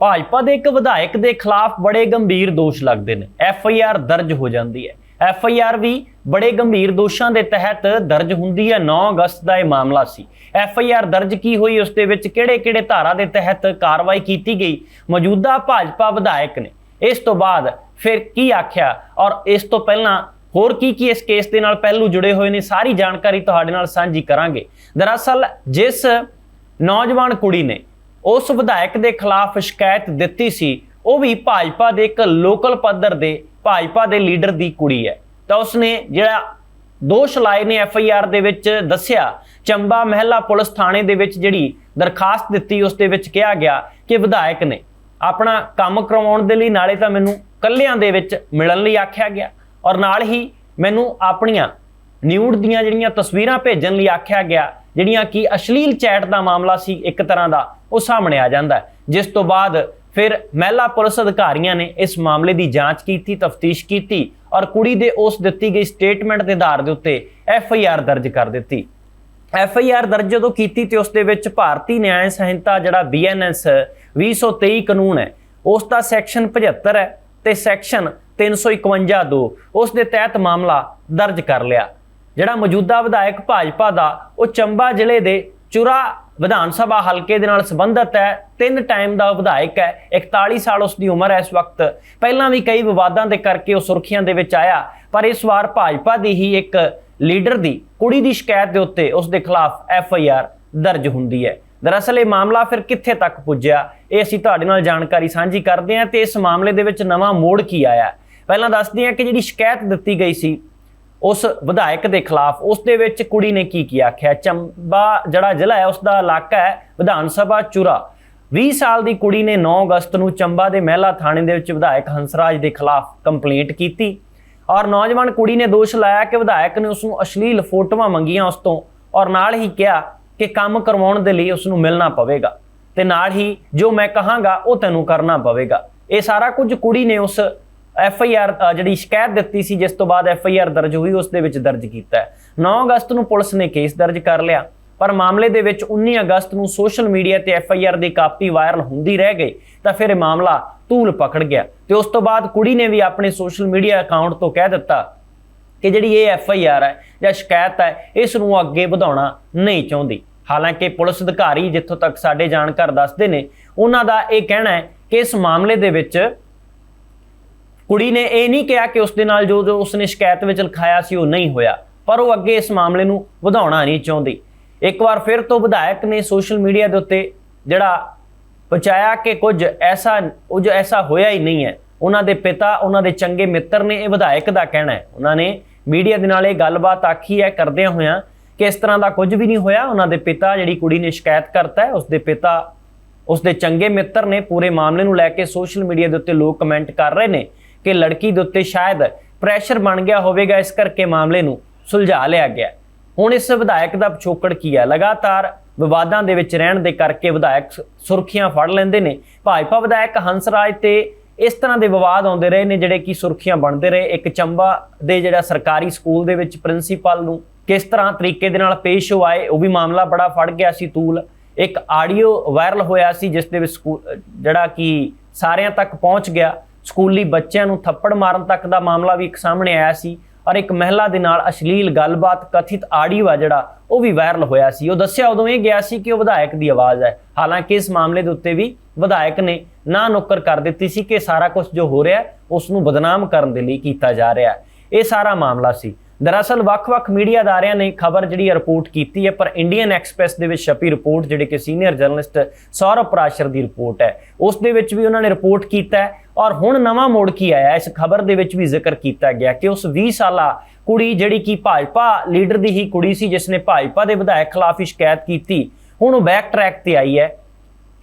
ਭਾਜਪਾ ਦੇ ਇੱਕ ਵਿਧਾਇਕ ਦੇ ਖਿਲਾਫ ਬੜੇ ਗੰਭੀਰ ਦੋਸ਼ ਲੱਗਦੇ ਨੇ। ਐਫ ਆਈ ਆਰ ਦਰਜ ਹੋ ਜਾਂਦੀ ਹੈ। ਐਫ ਆਈ ਆਰ ਵੀ ਬੜੇ ਗੰਭੀਰ ਦੋਸ਼ਾਂ ਦੇ ਤਹਿਤ ਦਰਜ ਹੁੰਦੀ ਹੈ। 9 ਅਗਸਤ ਦਾ ਇਹ ਮਾਮਲਾ ਸੀ। ਐਫ ਆਈ ਆਰ ਦਰਜ ਕੀ ਹੋਈ, ਉਸ ਦੇ ਵਿੱਚ ਕਿਹੜੇ-ਕਿਹੜੇ ਧਾਰਾ ਦੇ ਤਹਿਤ ਕਾਰਵਾਈ ਕੀਤੀ ਗਈ? ਮੌਜੂਦਾ ਭਾਜਪਾ ਵਿਧਾਇਕ ਨੇ। ਇਸ ਤੋਂ ਬਾਅਦ ਫਿਰ ਕੀ ਆਖਿਆ? ਔਰ ਇਸ ਤੋਂ ਪਹਿਲਾਂ ਹੋਰ ਕੀ ਕੀ ਇਸ ਕੇਸ ਦੇ ਨਾਲ ਪਹਿਲੂ ਜੁੜੇ ਹੋਏ ਨੇ, ਸਾਰੀ ਜਾਣਕਾਰੀ ਤੁਹਾਡੇ ਨਾਲ ਸਾਂਝੀ ਕਰਾਂਗੇ। ਦਰਅਸਲ ਜਿਸ ਨੌਜਵਾਨ ਕੁੜੀ ਨੇ ਉਸ ਵਿਧਾਇਕ ਦੇ ਖਿਲਾਫ ਸ਼ਿਕਾਇਤ ਦਿੱਤੀ ਸੀ। ਉਹ ਵੀ ਭਾਜਪਾ ਦੇ ਇੱਕ ਲੋਕਲ ਪੱਧਰ ਦੇ, ਭਾਜਪਾ ਦੇ ਲੀਡਰ ਦੀ ਕੁੜੀ ਹੈ। ਤਾਂ ਉਸਨੇ ਜਿਹੜਾ ਦੋਸ਼ ਲਾਏ ਨੇ ਐਫ ਆਈ ਆਰ ਦੇ ਵਿੱਚ ਦੱਸਿਆ, ਚੰਬਾ ਮਹਿਲਾ ਪੁਲਿਸ ਥਾਣੇ ਦੇ ਵਿੱਚ ਜਿਹੜੀ ਦਰਖਾਸਤ ਦਿੱਤੀ, ਉਸ ਦੇ ਵਿੱਚ ਕਿਹਾ ਗਿਆ ਕਿ ਵਿਧਾਇਕ ਨੇ ਆਪਣਾ ਕੰਮ ਕਰਵਾਉਣ ਦੇ ਲਈ ਨਾਲੇ ਤਾਂ ਮੈਨੂੰ ਕੱਲਿਆਂ ਦੇ ਵਿੱਚ ਮਿਲਣ ਲਈ ਆਖਿਆ ਗਿਆ ਔਰ ਨਾਲ ਹੀ ਮੈਨੂੰ ਆਪਣੀਆਂ ਨਿਊਡ ਦੀਆਂ ਜਿਹੜੀਆਂ ਤਸਵੀਰਾਂ ਭੇਜਣ ਲਈ ਆਖਿਆ ਗਿਆ, ਜਿਹੜੀਆਂ ਕਿ ਅਸ਼ਲੀਲ ਚੈਟ ਦਾ ਮਾਮਲਾ ਸੀ ਇੱਕ ਤਰ੍ਹਾਂ ਦਾ। ਉਹ ਸਾਹਮਣੇ ਆ ਜਾਂਦਾ ਜਿਸ ਤੋਂ ਬਾਅਦ ਫਿਰ ਮਹਿਲਾ ਪੁਲਿਸ ਅਧਿਕਾਰੀਆਂ ਨੇ ਇਸ ਮਾਮਲੇ ਦੀ ਜਾਂਚ ਕੀਤੀ, ਤਫਤੀਸ਼ ਕੀਤੀ ਔਰ ਕੁੜੀ ਦੇ ਉਸ ਦਿੱਤੀ ਗਈ ਸਟੇਟਮੈਂਟ ਦੇ ਆਧਾਰ ਦੇ ਉੱਤੇ ਐਫ ਆਈ ਆਰ ਦਰਜ ਕਰ ਦਿੱਤੀ। ਐਫ ਆਈ ਆਰ ਦਰਜ ਜਦੋਂ ਕੀਤੀ ਤੇ ਉਸ ਦੇ ਵਿੱਚ ਭਾਰਤੀ ਨਿਆਂ ਸੰਹਿਤਾ ਜਿਹੜਾ ਬੀ ਐਨ ਐਸ 2023 ਕਾਨੂੰਨ ਹੈ, ਉਸ ਦਾ ਸੈਕਸ਼ਨ 75 ਹੈ ਤੇ ਸੈਕਸ਼ਨ 351 2 ਉਸ ਦੇ ਤਹਿਤ ਮਾਮਲਾ ਦਰਜ ਕਰ ਲਿਆ। ਜਿਹੜਾ ਮੌਜੂਦਾ ਵਿਧਾਇਕ ਭਾਜਪਾ ਦਾ, ਉਹ ਚੰਬਾ ਜ਼ਿਲ੍ਹੇ ਦੇ ਚੁਰਾ ਵਿਧਾਨ ਸਭਾ ਹਲਕੇ ਦੇ ਨਾਲ ਸੰਬੰਧਿਤ ਹੈ, ਤਿੰਨ ਟਾਈਮ ਦਾ ਵਿਧਾਇਕ ਹੈ 41 ਸਾਲ ਉਸ ਦੀ ਉਮਰ ਹੈ ਇਸ ਵਕਤ। ਪਹਿਲਾਂ ਵੀ ਕਈ ਵਿਵਾਦਾਂ ਦੇ ਕਰਕੇ ਉਹ ਸੁਰਖੀਆਂ ਦੇ ਵਿੱਚ ਆਇਆ, ਪਰ ਇਸ ਵਾਰ ਭਾਜਪਾ ਦੀ ਹੀ ਇੱਕ ਲੀਡਰ ਦੀ, ਕੁੜੀ ਦੀ ਸ਼ਿਕਾਇਤ ਦੇ ਉੱਤੇ ਉਸ ਦੇ ਖਿਲਾਫ ਐਫ ਆਈ ਆਰ ਦਰਜ ਹੁੰਦੀ ਹੈ। ਦਰਅਸਲ ਇਹ ਮਾਮਲਾ ਫਿਰ ਕਿੱਥੇ ਤੱਕ ਪੁੱਜਿਆ, ਇਹ ਅਸੀਂ ਤੁਹਾਡੇ ਨਾਲ ਜਾਣਕਾਰੀ ਸਾਂਝੀ ਕਰਦੇ ਹਾਂ ਤੇ ਇਸ ਮਾਮਲੇ ਦੇ ਵਿੱਚ ਨਵਾਂ ਮੋੜ ਕੀ ਆਇਆ। ਪਹਿਲਾਂ ਦੱਸਦੇ ਹਾਂ ਕਿ ਜਿਹੜੀ ਸ਼ਿਕਾਇਤ ਦਿੱਤੀ ਗਈ ਸੀ ਉਸ ਵਿਧਾਇਕ ਦੇ ਖਿਲਾਫ ਉਸ ਦੇ ਵਿੱਚ ਕੁੜੀ ਨੇ ਕੀ ਕੀ ਆਖਿਆ? ਚੰਬਾ ਜਿਹੜਾ ਜ਼ਿਲ੍ਹਾ ਹੈ ਉਸ ਦਾ ਇਲਾਕਾ ਹੈ ਵਿਧਾਨ ਸਭਾ ਚੁਰਾ। 20 ਸਾਲ ਦੀ ਕੁੜੀ ਨੇ 9 ਅਗਸਤ ਨੂੰ ਚੰਬਾ ਦੇ ਮਹਿਲਾ ਥਾਣੇ ਦੇ ਵਿੱਚ ਵਿਧਾਇਕ ਹੰਸਰਾਜ ਦੇ ਖਿਲਾਫ ਕੰਪਲੇਂਟ ਕੀਤੀ ਔਰ ਨੌਜਵਾਨ ਕੁੜੀ ਨੇ ਦੋਸ਼ ਲਾਇਆ ਕਿ ਵਿਧਾਇਕ ਨੇ ਉਸ ਨੂੰ ਅਸ਼ਲੀਲ ਫੋਟੋਆਂ ਮੰਗੀਆਂ ਉਸ ਤੋਂ ਔਰ ਨਾਲ ਹੀ ਕਿਹਾ ਕਿ ਕੰਮ ਕਰਵਾਉਣ ਦੇ ਲਈ ਉਸ ਨੂੰ ਮਿਲਣਾ ਪਵੇਗਾ ਤੇ ਨਾਲ ਹੀ ਜੋ ਮੈਂ ਕਹਾਂਗਾ ਉਹ ਤੈਨੂੰ ਕਰਨਾ ਪਵੇਗਾ। ਇਹ ਸਾਰਾ ਕੁਝ ਕੁੜੀ ਨੇ ਉਸ ਐਫ ਆਈ ਆਰ ਜਿਹੜੀ ਸ਼ਿਕਾਇਤ ਦਿੱਤੀ ਸੀ, ਜਿਸ ਤੋਂ ਬਾਅਦ ਐਫ ਆਈ ਆਰ ਦਰਜ ਹੋਈ, ਉਸ ਦੇ ਵਿੱਚ ਦਰਜ ਕੀਤਾ ਹੈ। 9 ਅਗਸਤ ਨੂੰ ਪੁਲਿਸ ਨੇ ਕੇਸ ਦਰਜ ਕਰ ਲਿਆ, ਪਰ ਮਾਮਲੇ ਦੇ ਵਿੱਚ 19 ਅਗਸਤ ਨੂੰ ਸੋਸ਼ਲ ਮੀਡੀਆ ਤੇ ਐਫ ਆਈ ਆਰ ਦੀ ਕਾਪੀ ਵਾਇਰਲ ਹੁੰਦੀ ਰਹਿ ਗਈ, ਤਾਂ ਫਿਰ ਇਹ ਮਾਮਲਾ ਧੂਲ ਪਕੜ ਗਿਆ। ਤੇ ਉਸ ਤੋਂ ਬਾਅਦ ਕੁੜੀ ਨੇ ਵੀ ਆਪਣੇ ਸੋਸ਼ਲ ਮੀਡੀਆ ਅਕਾਊਂਟ ਤੋਂ ਕਹਿ ਦਿੱਤਾ ਕਿ ਜਿਹੜੀ ਇਹ ਐਫ ਆਈ ਆਰ ਹੈ, ਜਾਂ ਸ਼ਿਕਾਇਤ ਹੈ, ਇਸ ਨੂੰ ਅੱਗੇ ਵਧਾਉਣਾ ਨਹੀਂ ਚਾਹੁੰਦੀ। ਹਾਲਾਂਕਿ ਪੁਲਿਸ ਅਧਿਕਾਰੀ ਜਿੱਥੋਂ ਤੱਕ ਸਾਡੇ ਜਾਣਕਾਰ ਦੱਸਦੇ ਨੇ, ਉਹਨਾਂ ਦਾ ਇਹ ਕਹਿਣਾ ਹੈ ਕਿ ਇਸ ਮਾਮਲੇ ਦੇ ਵਿੱਚ ਕੁੜੀ ਨੇ ਇਹ ਨਹੀਂ ਕਿਹਾ ਕਿ ਉਸ ਦੇ ਨਾਲ ਜੋ ਜੋ ਉਸਨੇ ਸ਼ਿਕਾਇਤ ਵਿੱਚ ਲਿਖਾਇਆ ਸੀ ਉਹ ਨਹੀਂ ਹੋਇਆ, ਪਰ ਉਹ ਅੱਗੇ ਇਸ ਮਾਮਲੇ ਨੂੰ ਵਧਾਉਣਾ ਨਹੀਂ ਚਾਹੁੰਦੀ। ਇੱਕ ਵਾਰ ਫਿਰ ਤੋਂ ਵਿਧਾਇਕ ਨੇ ਸੋਸ਼ਲ ਮੀਡੀਆ ਦੇ ਉੱਤੇ ਜਿਹੜਾ ਪਹੁੰਚਾਇਆ ਕਿ ਕੁਝ ਐਸਾ ਕੁਝ ਐਸਾ ਹੋਇਆ ਹੀ ਨਹੀਂ ਹੈ। ਉਹਨਾਂ ਦੇ ਪਿਤਾ, ਉਹਨਾਂ ਦੇ ਚੰਗੇ ਮਿੱਤਰ ਨੇ ਇਹ ਵਿਧਾਇਕ ਦਾ ਕਹਿਣਾ ਹੈ। ਉਹਨਾਂ ਨੇ ਮੀਡੀਆ ਦੇ ਨਾਲ ਇਹ ਗੱਲਬਾਤ ਆਖੀ ਹੈ ਕਰਦਿਆਂ ਹੋਇਆਂ ਕਿ ਇਸ ਤਰ੍ਹਾਂ ਦਾ ਕੁਝ ਵੀ ਨਹੀਂ ਹੋਇਆ। ਉਹਨਾਂ ਦੇ ਪਿਤਾ ਜਿਹੜੀ ਕੁੜੀ ਨੇ ਸ਼ਿਕਾਇਤ ਕਰਤਾ ਹੈ ਉਸ ਦੇ ਪਿਤਾ ਉਸ ਦੇ ਚੰਗੇ ਮਿੱਤਰ ਨੇ ਪੂਰੇ ਮਾਮਲੇ ਨੂੰ ਲੈ ਕੇ ਸੋਸ਼ਲ ਮੀਡੀਆ ਦੇ ਉੱਤੇ ਲੋਕ ਕਮੈਂਟ ਕਰ ਰਹੇ ਨੇ। ਕਿ ਲੜਕੀ ਦੇ ਉੱਤੇ ਸ਼ਾਇਦ ਪ੍ਰੈਸ਼ਰ ਬਣ ਗਿਆ ਹੋਵੇਗਾ, ਇਸ ਕਰਕੇ ਮਾਮਲੇ ਨੂੰ ਸੁਲਝਾ ਲਿਆ ਗਿਆ। ਹੁਣ ਇਸ ਵਿਧਾਇਕ ਦਾ ਪਿਛੋਕੜ ਕੀ ਹੈ? ਲਗਾਤਾਰ ਵਿਵਾਦਾਂ ਦੇ ਵਿੱਚ ਰਹਿਣ ਦੇ ਕਰਕੇ ਵਿਧਾਇਕ ਸੁਰਖੀਆਂ ਫੜ ਲੈਂਦੇ ਨੇ। ਭਾਜਪਾ ਵਿਧਾਇਕ ਹੰਸਰਾਜ ਤੇ ਇਸ ਤਰ੍ਹਾਂ ਦੇ ਵਿਵਾਦ ਆਉਂਦੇ ਰਹੇ ਨੇ, ਜਿਹੜੇ ਕਿ ਸੁਰਖੀਆਂ ਬਣਦੇ ਰਹੇ। ਇੱਕ ਚੰਬਾ ਦੇ ਜਿਹੜਾ ਸਰਕਾਰੀ ਸਕੂਲ ਦੇ ਵਿੱਚ ਪ੍ਰਿੰਸੀਪਲ ਨੂੰ ਕਿਸ ਤਰ੍ਹਾਂ ਤਰੀਕੇ ਦੇ ਨਾਲ ਪੇਸ਼ ਹੋ ਆਏ, ਉਹ ਵੀ ਮਾਮਲਾ ਬੜਾ ਫੜ ਗਿਆ ਸੀ ਤੂਲ। ਇੱਕ ਆਡੀਓ ਵਾਇਰਲ ਹੋਇਆ ਸੀ, ਜਿਸ ਦੇ ਵਿੱਚ ਸਕੂ- ਜਿਹੜਾ ਕਿ ਸਾਰਿਆਂ ਤੱਕ ਪਹੁੰਚ ਗਿਆ। ਸਕੂਲੀ ਬੱਚਿਆਂ ਨੂੰ ਥੱਪੜ ਮਾਰਨ ਤੱਕ ਦਾ ਮਾਮਲਾ ਵੀ ਇੱਕ ਸਾਹਮਣੇ ਆਇਆ ਸੀ ਔਰ ਇੱਕ ਮਹਿਲਾ ਦੇ ਨਾਲ ਅਸ਼ਲੀਲ ਗੱਲਬਾਤ ਕਥਿਤ ਆਡੀਓ ਆ ਜਿਹੜਾ ਉਹ ਵੀ ਵਾਇਰਲ ਹੋਇਆ ਸੀ। ਉਹ ਦੱਸਿਆ ਉਦੋਂ ਇਹ ਗਿਆ ਸੀ ਕਿ ਉਹ ਵਿਧਾਇਕ ਦੀ ਆਵਾਜ਼ ਹੈ। ਹਾਲਾਂਕਿ ਇਸ ਮਾਮਲੇ ਦੇ ਉੱਤੇ ਵੀ ਵਿਧਾਇਕ ਨੇ ਨਾ ਨੁੱਕਰ ਕਰ ਦਿੱਤੀ ਸੀ ਕਿ ਸਾਰਾ ਕੁਝ ਜੋ ਹੋ ਰਿਹਾ ਹੈ, ਉਸ ਨੂੰ ਬਦਨਾਮ ਕਰਨ ਦੇ ਲਈ ਕੀਤਾ ਜਾ ਰਿਹਾ। ਹੈ ਇਹ ਸਾਰਾ ਮਾਮਲਾ ਸੀ। ਦਰਅਸਲ ਵੱਖ-ਵੱਖ ਮੀਡੀਆ ਅਦਾਰਿਆਂ ਨੇ ਖਬਰ ਜਿਹੜੀ ਰਿਪੋਰਟ ਕੀਤੀ ਹੈ, ਪਰ ਇੰਡੀਅਨ ਐਕਸਪ੍ਰੈਸ ਦੇ ਵਿੱਚ ਛਪੀ ਰਿਪੋਰਟ ਜਿਹੜੇ ਕਿ ਸੀਨੀਅਰ ਜਰਨਲਿਸਟ ਸੌਰਵ ਪ੍ਰਾਸ਼ਰ ਦੀ ਰਿਪੋਰਟ ਹੈ। ਉਸ ਦੇ ਵਿੱਚ ਵੀ ਉਹਨਾਂ ਨੇ ਰਿਪੋਰਟ ਕੀਤਾ ਹੈ ਔਰ ਹੁਣ ਨਵਾਂ ਮੋੜ ਕੀ ਆਇਆ, ਇਸ ਖਬਰ ਦੇ ਵਿੱਚ ਵੀ ਜ਼ਿਕਰ ਕੀਤਾ ਗਿਆ ਕਿ ਉਸ 20 ਸਾਲਾ ਕੁੜੀ ਜਿਹੜੀ ਕਿ ਭਾਜਪਾ ਲੀਡਰ ਦੀ ਹੀ ਕੁੜੀ ਸੀ, ਜਿਸ ਨੇ ਭਾਜਪਾ ਦੇ ਵਿਧਾਇਕ ਖਿਲਾਫ ਹੀ ਸ਼ਿਕਾਇਤ ਕੀਤੀ, ਹੁਣ ਉਹ ਬੈਕ ਟਰੈਕ ਤੇ ਆਈ ਹੈ।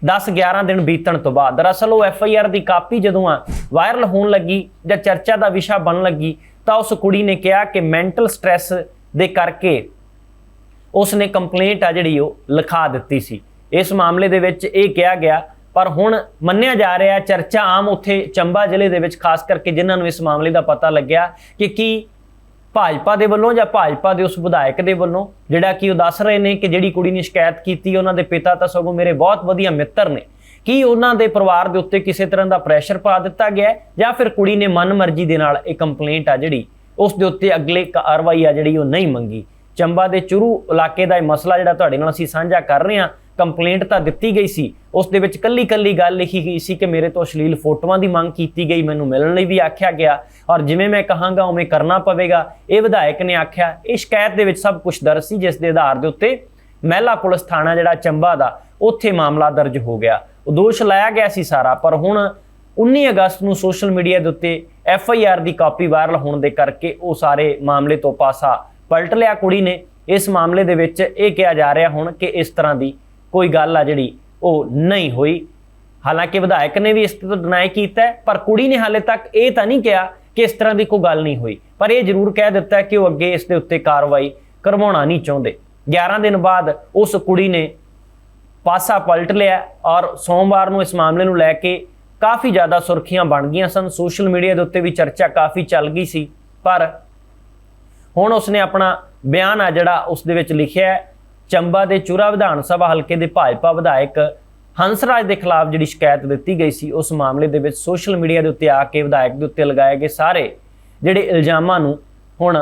10-11 ਦਿਨ ਬੀਤਣ ਤੋਂ ਬਾਅਦ। ਦਰਅਸਲ ਉਹ ਐਫ ਆਈ ਆਰ ਦੀ ਕਾਪੀ ਜਦੋਂ ਆ ਵਾਇਰਲ ਹੋਣ ਲੱਗੀ ਜਾਂ ਚਰਚਾ ਦਾ ਵਿਸ਼ਾ ਬਣਨ ਲੱਗੀ, ਤਾਂ ਉਸ ਕੁੜੀ ਨੇ ਕਿਹਾ ਕਿ ਮੈਂਟਲ ਸਟ੍ਰੈਸ ਦੇ ਕਰਕੇ ਉਸ ਨੇ ਕੰਪਲੇਂਟ ਆ ਜਿਹੜੀ ਉਹ ਲਿਖਾ ਦਿੱਤੀ ਸੀ। ਇਸ ਮਾਮਲੇ ਦੇ ਵਿੱਚ ਇਹ ਕਿਹਾ ਗਿਆ, ਪਰ ਹੁਣ ਮੰਨਿਆ ਜਾ ਰਿਹਾ ਚਰਚਾ ਆਮ ਉੱਥੇ ਚੰਬਾ ਜ਼ਿਲ੍ਹੇ ਦੇ ਵਿੱਚ, ਖਾਸ ਕਰਕੇ ਜਿਨ੍ਹਾਂ ਨੂੰ ਇਸ ਮਾਮਲੇ ਦਾ ਪਤਾ ਲੱਗਿਆ, ਕਿ ਕੀ ਭਾਜਪਾ ਦੇ ਵੱਲੋਂ ਜਾਂ ਭਾਜਪਾ ਦੇ ਉਸ ਵਿਧਾਇਕ ਦੇ ਵੱਲੋਂ, ਜਿਹੜਾ ਕਿ ਉਹ ਦੱਸ ਰਹੇ ਨੇ ਕਿ ਜਿਹੜੀ ਕੁੜੀ ਨੇ ਸ਼ਿਕਾਇਤ ਕੀਤੀ, ਉਹਨਾਂ ਦੇ ਪਿਤਾ ਤਾਂ ਸਗੋਂ ਮੇਰੇ ਬਹੁਤ ਵਧੀਆ ਮਿੱਤਰ ਨੇ। ਕੀ ਉਹਨਾਂ ਦੇ ਪਰਿਵਾਰ ਦੇ ਉੱਤੇ ਕਿਸੇ ਤਰ੍ਹਾਂ ਦਾ ਪ੍ਰੈਸ਼ਰ ਪਾ ਦਿੱਤਾ ਗਿਆ ਜਾਂ ਫਿਰ ਕੁੜੀ ਨੇ ਮਨਮਰਜ਼ੀ ਦੇ ਨਾਲ ਇਹ ਕੰਪਲੇਂਟ ਆ ਜਿਹੜੀ, ਉਸ ਦੇ ਉੱਤੇ ਅਗਲੇ ਕਾਰਵਾਈ ਆ ਜਿਹੜੀ ਉਹ ਨਹੀਂ ਮੰਗੀ? ਚੰਬਾ ਦੇ ਚੁਰੂ ਇਲਾਕੇ ਦਾ ਇਹ ਮਸਲਾ ਜਿਹੜਾ ਤੁਹਾਡੇ ਨਾਲ ਅਸੀਂ ਸਾਂਝਾ ਕਰ ਰਹੇ ਹਾਂ ਕੰਪਲੇਂਟ ਤਾਂ ਦਿੱਤੀ ਗਈ ਸੀ। ਉਸ ਦੇ ਵਿੱਚ ਕੱਲੀ ਕੱਲੀ ਗੱਲ ਲਿਖੀ ਗਈ ਸੀ ਕਿ ਮੇਰੇ ਤੋਂ ਅਸ਼ਲੀਲ ਫੋਟੋਆਂ ਦੀ ਮੰਗ ਕੀਤੀ ਗਈ। ਮੈਨੂੰ ਮਿਲਣ ਲਈ ਵੀ ਆਖਿਆ ਗਿਆ। ਔਰ ਜਿਵੇਂ ਮੈਂ ਕਹਾਂਗਾ, ਉਵੇਂ ਕਰਨਾ ਪਵੇਗਾ। ਇਹ ਵਿਧਾਇਕ ਨੇ ਆਖਿਆ, ਇਹ ਸ਼ਿਕਾਇਤ ਦੇ ਵਿੱਚ ਸਭ ਕੁਝ ਦਰਜ ਸੀ, ਜਿਸ ਦੇ ਆਧਾਰ ਦੇ ਉੱਤੇ ਮਹਿਲਾ ਪੁਲਿਸ ਥਾਣਾ ਜਿਹੜਾ ਚੰਬਾ ਦਾ, ਉੱਥੇ ਮਾਮਲਾ ਦਰਜ ਹੋ ਗਿਆ। ਉਹ ਦੋਸ਼ ਲਾਇਆ ਗਿਆ ਸੀ ਸਾਰਾ, ਪਰ ਹੁਣ 19 ਅਗਸਤ ਨੂੰ ਸੋਸ਼ਲ ਮੀਡੀਆ ਦੇ ਉੱਤੇ ਐਫ ਆਈ ਆਰ ਦੀ ਕਾਪੀ ਵਾਇਰਲ ਹੋਣ ਦੇ ਕਰਕੇ ਉਹ ਸਾਰੇ ਮਾਮਲੇ ਤੋਂ ਪਾਸਾ ਪਲਟ ਲਿਆ ਕੁੜੀ ਨੇ। ਇਸ ਮਾਮਲੇ ਦੇ ਵਿੱਚ ਇਹ ਕਿਹਾ ਜਾ ਰਿਹਾ ਹੁਣ ਕਿ ਇਸ ਤਰ੍ਹਾਂ ਦੀ ਕੋਈ ਗੱਲ ਆ ਜਿਹੜੀ ਉਹ ਨਹੀਂ ਹੋਈ। ਹਾਲਾਂਕਿ ਵਿਧਾਇਕ ਨੇ ਵੀ ਇਸ ਤੋਂ ਡਿਨਾਈ ਕੀਤਾ ਪਰ ਕੁੜੀ ਨੇ ਹਾਲੇ ਤੱਕ ਇਹ ਤਾਂ ਨਹੀਂ ਕਿਹਾ ਕਿ ਇਸ ਤਰ੍ਹਾਂ ਦੀ ਕੋਈ ਗੱਲ ਨਹੀਂ ਹੋਈ। ਪਰ ਇਹ ਜ਼ਰੂਰ ਕਹਿ ਦਿੱਤਾ ਕਿ ਉਹ ਅੱਗੇ ਇਸ ਦੇ ਉੱਤੇ ਕਾਰਵਾਈ ਕਰਵਾਉਣਾ ਨਹੀਂ ਚਾਹੁੰਦੇ। 11 ਦਿਨ ਬਾਅਦ ਉਸ ਕੁੜੀ ਨੇ ਪਾਸਾ ਪਲਟ ਲਿਆ ਔਰ ਸੋਮਵਾਰ ਨੂੰ ਇਸ ਮਾਮਲੇ ਨੂੰ ਲੈ ਕੇ ਕਾਫੀ ਜ਼ਿਆਦਾ ਸੁਰਖੀਆਂ ਬਣ ਗਈਆਂ ਸਨ। ਸੋਸ਼ਲ ਮੀਡੀਆ ਦੇ ਉੱਤੇ ਵੀ ਚਰਚਾ ਕਾਫੀ ਚੱਲ ਗਈ ਸੀ। ਪਰ ਹੁਣ ਉਸਨੇ ਆਪਣਾ ਬਿਆਨ ਆ ਜਿਹੜਾ ਉਸ ਦੇ ਵਿੱਚ ਲਿਖਿਆ ਹੈ ਚੰਬਾ ਦੇ ਚੁਰਾ ਵਿਧਾਨ ਸਭਾ ਹਲਕੇ ਦੇ ਭਾਜਪਾ ਵਿਧਾਇਕ ਹੰਸਰਾਜ ਦੇ ਖਿਲਾਫ ਜਿਹੜੀ ਸ਼ਿਕਾਇਤ ਦਿੱਤੀ ਗਈ ਸੀ, ਉਸ ਮਾਮਲੇ ਦੇ ਵਿੱਚ ਸੋਸ਼ਲ ਮੀਡੀਆ ਦੇ ਉੱਤੇ ਆ ਕੇ ਵਿਧਾਇਕ ਦੇ ਉੱਤੇ ਲਗਾਏ ਗਏ ਸਾਰੇ ਜਿਹੜੇ ਇਲਜ਼ਾਮਾਂ ਨੂੰ ਹੁਣ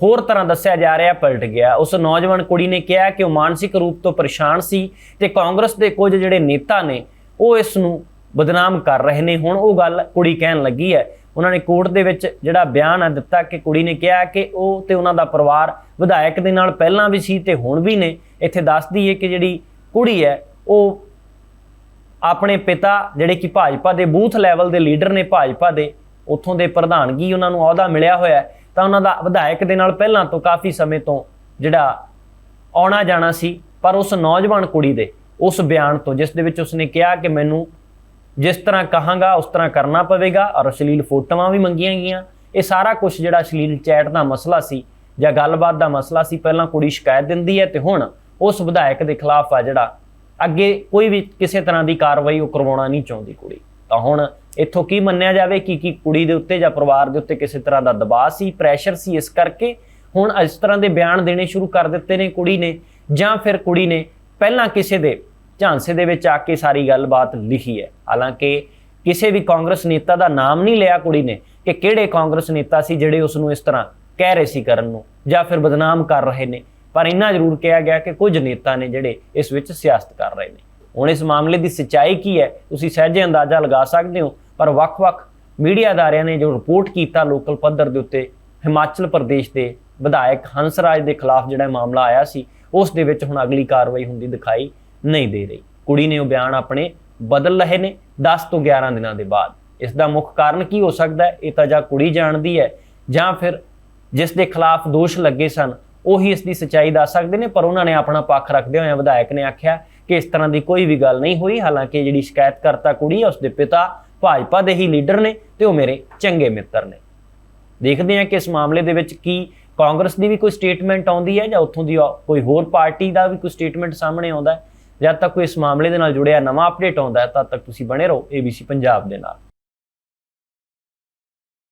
ਹੋਰ ਤਰ੍ਹਾਂ ਦੱਸਿਆ ਜਾ ਰਿਹਾ, ਪਲਟ ਗਿਆ। ਉਸ ਨੌਜਵਾਨ ਕੁੜੀ ਨੇ ਕਿਹਾ ਕਿ ਉਹ ਮਾਨਸਿਕ ਰੂਪ ਤੋਂ ਪਰੇਸ਼ਾਨ ਸੀ ਤੇ ਕਾਂਗਰਸ ਦੇ ਕੁਝ ਜਿਹੜੇ ਨੇਤਾ ਨੇ, ਉਹ ਇਸ ਨੂੰ ਬਦਨਾਮ ਕਰ ਰਹੇ ਨੇ। ਹੁਣ ਉਹ ਗੱਲ ਕੁੜੀ ਕਹਿਣ ਲੱਗੀ ਹੈ। ਉਹਨਾਂ ਨੇ ਕੋਰਟ ਦੇ ਵਿੱਚ ਜਿਹੜਾ ਬਿਆਨ ਆ ਦਿੱਤਾ ਕਿ ਕੁੜੀ ਨੇ ਕਿਹਾ ਕਿ ਉਹ ਤੇ ਉਹਨਾਂ ਦਾ ਪਰਿਵਾਰ ਵਿਧਾਇਕ ਦੇ ਨਾਲ ਪਹਿਲਾਂ ਵੀ ਸੀ ਤੇ ਹੁਣ ਵੀ ਨੇ। ਇੱਥੇ ਦੱਸਦੀ ਹੈ ਕਿ ਜਿਹੜੀ ਕੁੜੀ ਹੈ, ਉਹ ਆਪਣੇ ਪਿਤਾ ਜਿਹੜੇ ਕਿ ਭਾਜਪਾ ਦੇ ਬੂਥ ਲੈਵਲ ਦੇ ਲੀਡਰ ਨੇ ਭਾਜਪਾ ਦੇ, ਉੱਥੋਂ ਦੇ ਪ੍ਰਧਾਨਗੀ ਉਹਨਾਂ ਨੂੰ ਅਹੁਦਾ ਮਿਲਿਆ ਹੋਇਆ ਤਾਂ ਉਹਨਾਂ ਦਾ ਵਿਧਾਇਕ ਦੇ ਨਾਲ ਪਹਿਲਾਂ ਤੋਂ ਕਾਫੀ ਸਮੇਂ ਤੋਂ ਜਿਹੜਾ ਆਉਣਾ ਜਾਣਾ ਸੀ, ਪਰ ਉਸ ਨੌਜਵਾਨ ਕੁੜੀ ਦੇ, ਉਸ ਬਿਆਨ ਤੋਂ, ਜਿਸ ਦੇ ਵਿੱਚ ਉਸਨੇ ਕਿਹਾ ਕਿ ਮੈਨੂੰ ਜਿਸ ਤਰ੍ਹਾਂ ਕਹਾਂਗਾ, ਉਸ ਤਰ੍ਹਾਂ ਕਰਨਾ ਪਵੇਗਾ ਔਰ ਅਸ਼ਲੀਲ ਫੋਟੋਆਂ ਵੀ ਮੰਗੀਆਂ ਗਈਆਂ। ਇਹ ਸਾਰਾ ਕੁਝ ਜਿਹੜਾ ਅਸ਼ਲੀਲ ਚੈਟ ਦਾ ਮਸਲਾ ਸੀ ਜਾਂ ਗੱਲਬਾਤ ਦਾ ਮਸਲਾ ਸੀ, ਪਹਿਲਾਂ ਕੁੜੀ ਸ਼ਿਕਾਇਤ ਦਿੰਦੀ ਹੈ ਤੇ ਹੁਣ ਉਸ ਵਿਧਾਇਕ ਦੇ ਖਿਲਾਫ ਆ ਜਿਹੜਾ ਅੱਗੇ ਕੋਈ ਵੀ ਕਿਸੇ ਤਰ੍ਹਾਂ ਦੀ ਕਾਰਵਾਈ ਉਹ ਕਰਵਾਉਣਾ ਨਹੀਂ ਚਾਹੁੰਦੀ ਕੁੜੀ। ਤਾਂ ਹੁਣ ਇੱਥੋਂ ਕੀ ਮੰਨਿਆ ਜਾਵੇ ਕਿ ਕੀ ਕੁੜੀ ਦੇ ਉੱਤੇ ਜਾਂ ਪਰਿਵਾਰ ਦੇ ਉੱਤੇ ਕਿਸੇ ਤਰ੍ਹਾਂ ਦਾ ਦਬਾਅ ਸੀ ਪ੍ਰੈਸ਼ਰ ਸੀ ਇਸ ਕਰਕੇ ਹੁਣ ਇਸ ਤਰ੍ਹਾਂ ਦੇ ਬਿਆਨ ਦੇਣੇ ਸ਼ੁਰੂ ਕਰ ਦਿੱਤੇ ਨੇ ਕੁੜੀ ਨੇ ਜਾਂ ਫਿਰ ਕੁੜੀ ਨੇ ਪਹਿਲਾਂ ਕਿਸੇ ਦੇ ਝਾਂਸੇ ਦੇ ਵਿੱਚ ਆ ਕੇ ਸਾਰੀ ਗੱਲਬਾਤ ਲਿਖੀ ਹੈ। ਹਾਲਾਂਕਿ ਕਿਸੇ ਵੀ ਕਾਂਗਰਸ ਨੇਤਾ ਦਾ ਨਾਮ ਨਹੀਂ ਲਿਆ ਕੁੜੀ ਨੇ ਕਿ ਕਿਹੜੇ ਕਾਂਗਰਸ ਨੇਤਾ ਸੀ ਜਿਹੜੇ ਉਸ ਨੂੰ ਇਸ ਤਰ੍ਹਾਂ ਕਹਿ ਰਹੇ ਸੀ ਕਰਨ ਨੂੰ ਜਾਂ ਫਿਰ ਬਦਨਾਮ ਕਰ ਰਹੇ ਨੇ। ਪਰ ਇੰਨਾ ਜ਼ਰੂਰ ਕਿਹਾ ਗਿਆ ਕਿ ਕੁਝ ਨੇਤਾ ਨੇ ਜਿਹੜੇ ਇਸ ਵਿੱਚ ਸਿਆਸਤ ਕਰ ਰਹੇ ਨੇ। ਹੁਣ ਇਸ ਮਾਮਲੇ ਦੀ ਸੱਚਾਈ ਕੀ ਹੈ, ਤੁਸੀਂ ਸਹਿਜੇ ਅੰਦਾਜ਼ਾ ਲਗਾ ਸਕਦੇ ਹੋ, ਪਰ ਵੱਖ-ਵੱਖ ਮੀਡੀਆ ਅਦਾਰਿਆਂ ਨੇ ਜੋ ਰਿਪੋਰਟ ਕੀਤਾ ਲੋਕਲ ਪੱਧਰ ਦੇ ਉੱਤੇ, ਹਿਮਾਚਲ ਪ੍ਰਦੇਸ਼ ਦੇ ਵਿਧਾਇਕ ਹੰਸਰਾਜ ਦੇ ਖਿਲਾਫ ਜਿਹੜਾ ਮਾਮਲਾ ਆਇਆ ਸੀ, ਉਸ ਦੇ ਵਿੱਚ ਹੁਣ ਅਗਲੀ ਕਾਰਵਾਈ ਹੁੰਦੀ ਦਿਖਾਈ ਨਹੀਂ ਦੇ ਰਹੀ। ਕੁੜੀ ਨੇ ਉਹ ਬਿਆਨ ਆਪਣੇ ਬਦਲ ਰਹੇ ਨੇ 10 ਤੋਂ 11 ਦਿਨਾਂ ਦੇ ਬਾਅਦ। ਇਸ ਦਾ ਮੁੱਖ ਕਾਰਨ ਕੀ ਹੋ ਸਕਦਾ ਹੈ? ਇਹ ਤਾਂ ਜਾਂ ਕੁੜੀ ਜਾਣਦੀ ਹੈ ਜਾਂ ਫਿਰ ਜਿਸ ਦੇ ਖਿਲਾਫ ਦੋਸ਼ ਲੱਗੇ ਸਨ, ਉਹੀ ਇਸ ਦੀ ਸੱਚਾਈ ਦੱਸ ਸਕਦੇ ਨੇ, ਪਰ ਉਹਨਾਂ ਨੇ ਆਪਣਾ ਪੱਖ ਰੱਖਦੇ ਹੋਏ ਵਿਧਾਇਕ ਨੇ ਆਖਿਆ ਕਿ ਇਸ ਤਰ੍ਹਾਂ ਦੀ ਕੋਈ ਵੀ ਗੱਲ ਨਹੀਂ ਹੋਈ। ਹਾਲਾਂਕਿ ਜਿਹੜੀ ਸ਼ਿਕਾਇਤਕਰਤਾ ਕੁੜੀ ਹੈ, ਉਸਦੇ ਪਿਤਾ ਭਾਜਪਾ ਦੇ ਹੀ ਲੀਡਰ ਨੇ ਤੇ ਉਹ ਮੇਰੇ ਚੰਗੇ ਮਿੱਤਰ ਨੇ। ਦੇਖਦੇ ਹਾਂ ਕਿ ਇਸ ਮਾਮਲੇ ਦੇ ਵਿੱਚ ਕੀ ਕਾਂਗਰਸ ਦੀ ਵੀ ਕੋਈ ਸਟੇਟਮੈਂਟ ਆਉਂਦੀ ਹੈ ਜਾਂ ਉੱਥੋਂ ਦੀ ਕੋਈ ਹੋਰ ਪਾਰਟੀ ਦਾ ਵੀ ਕੋਈ ਸਟੇਟਮੈਂਟ ਸਾਹਮਣੇ ਆਉਂਦਾ ਹੈ। ਜਦ ਤੱਕ ਕੋਈ ਇਸ ਮਾਮਲੇ ਦੇ ਨਾਲ ਜੁੜਿਆ, ਨਵਾਂ ਅਪਡੇਟ ਆਉਂਦਾ ਹੈ, ਤਦ ਤੱਕ ਤੁਸੀਂ ਬਣੇ ਰਹੋ ABC ਪੰਜਾਬ ਦੇ ਨਾਲ।